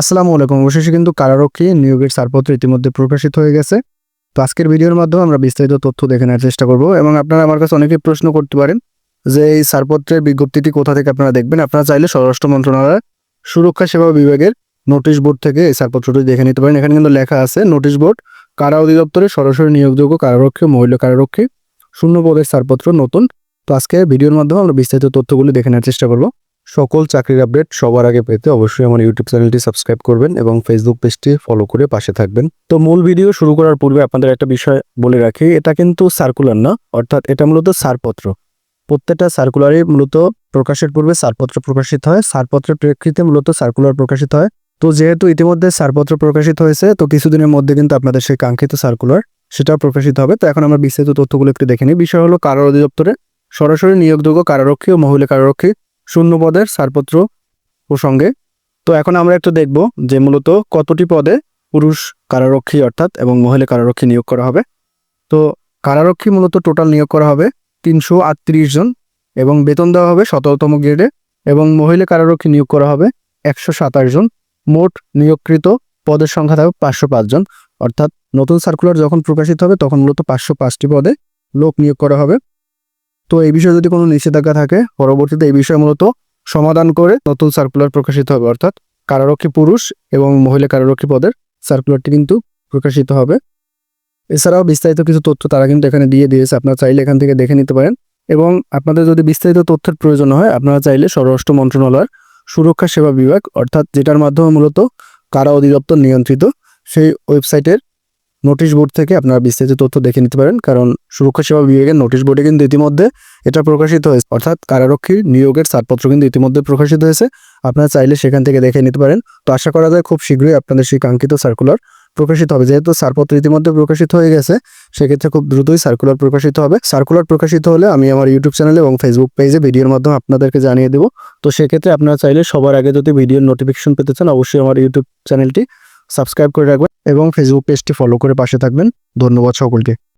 আসসালামু আলাইকুম। অবশেষে কিন্তু কারারক্ষী নিয়োগের ছাড়পত্র ইতিমধ্যে প্রকাশিত হয়ে গেছে। তো আজকের ভিডিওর মাধ্যমে আমরা বিস্তারিত তথ্য দেখে নেওয়ার চেষ্টা করব এবং আপনারা আমার কাছে অনেকেই প্রশ্ন করতে পারেন যে এই ছাড়পত্রের বিজ্ঞপ্তিটি কোথা থেকে আপনারা দেখবেন। আপনারা চাইলে স্বরাষ্ট্র মন্ত্রণালয়ের সুরক্ষা সেবা বিভাগের নোটিশ বোর্ড থেকে এই ছাড়পত্রটি দেখে নিতে পারেন। এখানে কিন্তু লেখা আছে, নোটিশ বোর্ড, কারা অধিদপ্তরে সরাসরি নিয়োগযোগ্য কারারক্ষী মহিলা কারারক্ষী শূন্য পদের ছাড়পত্র নতুন। তো আজকে ভিডিওর মাধ্যমে আমরা বিস্তারিত তথ্যগুলি দেখে নেওয়ার চেষ্টা করব। সকল চাকরির আপডেট সবার আগে পেতে অবশ্যই আমার ইউটিউব চ্যানেলটি সাবস্ক্রাইব করবেন এবং ফেসবুক পেজটি ফলো করে পাশে থাকবেন। তো মূল ভিডিও শুরু করার পূর্বে আপনাদের একটা বিষয় বলে রাখি, এটা কিন্তু সার্কুলার না, অর্থাৎ এটা মূলত সারপত্র। প্রত্যেকটা সার্কুলারে মূলত প্রকাশের পূর্বে সারপত্র প্রকাশিত হয়, সারপত্রের প্রেক্ষিতে মূলত সার্কুলার প্রকাশিত হয়। তো যেহেতু ইতিমধ্যে সারপত্র প্রকাশিত হয়েছে, তো কিছুদিনের মধ্যে কিন্তু আপনাদের সেই কাঙ্ক্ষিত সার্কুলার সেটাও প্রকাশিত হবে। তো এখন আমরা বিস্তারিত তথ্যগুলো একটু দেখে নিই। বিষয় হলো কারার অধিদপ্তরে সরাসরি নিয়োগযোগ্য কারারক্ষী ও মহিলা কারারক্ষী শূন্য পদের ছাড়পত্র প্রসঙ্গে তো এখন আমরা একটু দেখব যে মূলত কতটি পদে পুরুষ কারারক্ষী অর্থাৎ এবং মহিলা কারারক্ষী নিয়োগ করা হবে। তো কারারক্ষী মূলত টোটাল নিয়োগ করা হবে তিনশো আটত্রিশ জন এবং বেতন দেওয়া হবে সতেরোতম গ্রেডে এবং মহিলা কারারক্ষী নিয়োগ করা হবে একশো সাতাশ জন। মোট নিয়োগকৃত পদের সংখ্যা থাকবে পাঁচশো পাঁচ জন। অর্থাৎ নতুন সার্কুলার যখন প্রকাশিত হবে তখন মূলত পাঁচশো পাঁচটি পদে লোক নিয়োগ করা হবে। তো এই বিষয়ে যদি কোনো নিষেধাজ্ঞা থাকে, পরবর্তীতে এই বিষয়ে মূলত সমাধান করে নতুন সার্কুলার প্রকাশিত হবে, অর্থাৎ কারারক্ষী পুরুষ এবং মহিলা কারারক্ষী পদের সার্কুলারটি কিন্তু প্রকাশিত হবে। এছাড়াও বিস্তারিত কিছু তথ্য তারা কিন্তু এখানে দিয়ে দিয়েছে, আপনারা চাইলে এখান থেকে দেখে নিতে পারেন। এবং আপনাদের যদি বিস্তারিত তথ্যের প্রয়োজন হয়, আপনারা চাইলে স্বরাষ্ট্র মন্ত্রণালয়ের সুরক্ষা সেবা বিভাগ, অর্থাৎ যেটার মাধ্যমে মূলত কারা অধিদপ্তর নিয়ন্ত্রিত, সেই ওয়েবসাইটের নোটিশ বোর্ড থেকে আপনারা বিস্তারিত তথ্য দেখে নিতে পারেন, কারণ সুরক্ষা সেবা বিভাগের নোটিশ বোর্ডে কিন্তু ইতিমধ্যে এটা প্রকাশিত হয়েছে। অর্থাৎ কারারক্ষীর নিয়োগের ছাড়পত্র কিন্তু ইতিমধ্যে প্রকাশিত হয়েছে। আপনারা চাইলে সেখান থেকে দেখে নিতে পারেন। তো আশা করা যায় খুব শীঘ্রই আপনাদের সেই কাঙ্ক্ষিত সার্কুলার প্রকাশিত হবে। যেহেতু ছাড়পত্র ইতিমধ্যে প্রকাশিত হয়ে গেছে, সেক্ষেত্রে খুব দ্রুতই সার্কুলার প্রকাশিত হবে। সার্কুলার প্রকাশিত হলে আমি আমার ইউটিউব চ্যানেলে এবং ফেসবুক পেজে ভিডিওর মাধ্যমে আপনাদেরকে জানিয়ে দেবো। তো সেক্ষেত্রে আপনারা চাইলে সবার আগে যদি ভিডিওর নোটিফিকেশন পেতে চান, অবশ্যই আমার ইউটিউব চ্যানেলটি সাবস্ক্রাইব করে রাখবেন এবং ফেসবুক পেজটি ফলো করে পাশে থাকবেন। ধন্যবাদ সকলকে।